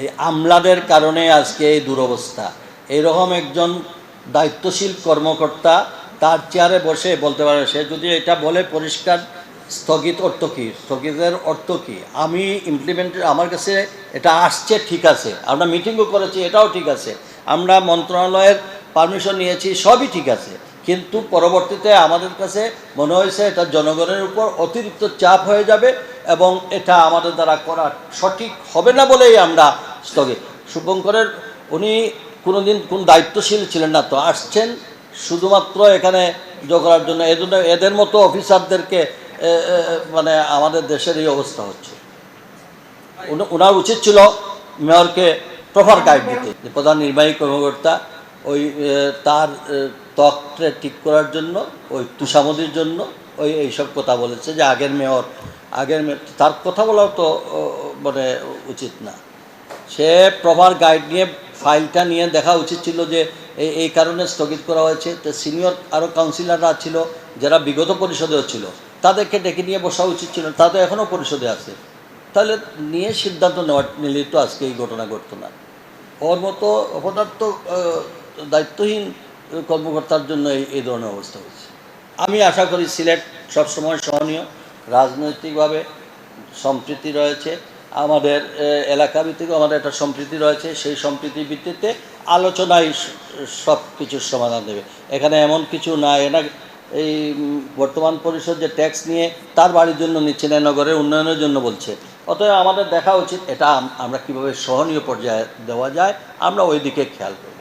এই আমলাদের কারণে আজকে এই দুরবস্থা। এইরকম একজন দায়িত্বশীল কর্মকর্তা তার চেয়ারে বসে বলতে পারে, সে যদি এটা বলে পরিষ্কার, স্থগিত অর্থ কী? স্থগিতের অর্থ কী? আমি ইমপ্লিমেন্ট আমার কাছে এটা আসছে, ঠিক আছে। আমরা মিটিংও করেছি, এটাও ঠিক আছে। আমরা মন্ত্রণালয়ের পারমিশন নিয়েছি, সবই ঠিক আছে। কিন্তু পরবর্তীতে আমাদের কাছে মনে হয়েছে এটা জনগণের উপর অতিরিক্ত চাপ হয়ে যাবে এবং এটা আমাদের দ্বারা করা সঠিক হবে না বলেই আমরা স্থগিত। শুভঙ্করের উনি কোনোদিন কোন দায়িত্বশীল ছিলেন না, তো আসছেন শুধুমাত্র এখানে জো করার জন্য। এজন্য এদের মতো অফিসারদেরকে মানে আমাদের দেশের এই অবস্থা হচ্ছে। ওনার উচিত ছিল মেয়রকে প্রপার গাইড দিতে। যে প্রধান নির্বাহী কর্মকর্তা ওই তার ত্বকটা ঠিক করার জন্য, ওই তুষামদির জন্য, ওই এইসব কথা বলেছে যে আগের মেয়র আগের মেয়র তার কথা বলাও তো মানে উচিত না। সে প্রপার গাইড নিয়ে ফাইলটা নিয়ে দেখা উচিত ছিল যে এই কারণে স্থগিত করা হয়েছে। তো সিনিয়র আরও কাউন্সিলররা ছিল, যারা বিগত পরিষদেও ছিল, তাদেরকে ডেকে নিয়ে বসা উচিত ছিল। তা তো এখনও পরিষদে আছে। তাহলে নিয়ে সিদ্ধান্ত নেওয়া নিলে তো আজকে এই ঘটনা ঘটতো না। ওর মতো অপদার্থ দায়িত্বহীন কর্মকর্তার জন্য এই এই ধরনের অবস্থা হয়েছে। আমি আশা করি সিলেট সবসময় সহনীয়, রাজনৈতিকভাবে সম্প্রীতি রয়েছে। আমাদের এলাকা ভিত্তিক আমাদের একটা সম্প্রীতি রয়েছে। সেই সম্প্রীতির ভিত্তিতে আলোচনায় সব কিছুর সমাধান দেবে। এখানে এমন কিছু না এটা এই বর্তমান পরিষদ যে ট্যাক্স নিয়ে তার বাড়ির জন্য নিচ্ছে না নগরের উন্নয়নের জন্য বলছে। অতএব আমাদের দেখা উচিত এটা আমরা কীভাবে সহনীয় পর্যায়ে দেওয়া যায়, আমরা ওই দিকে খেয়াল করি।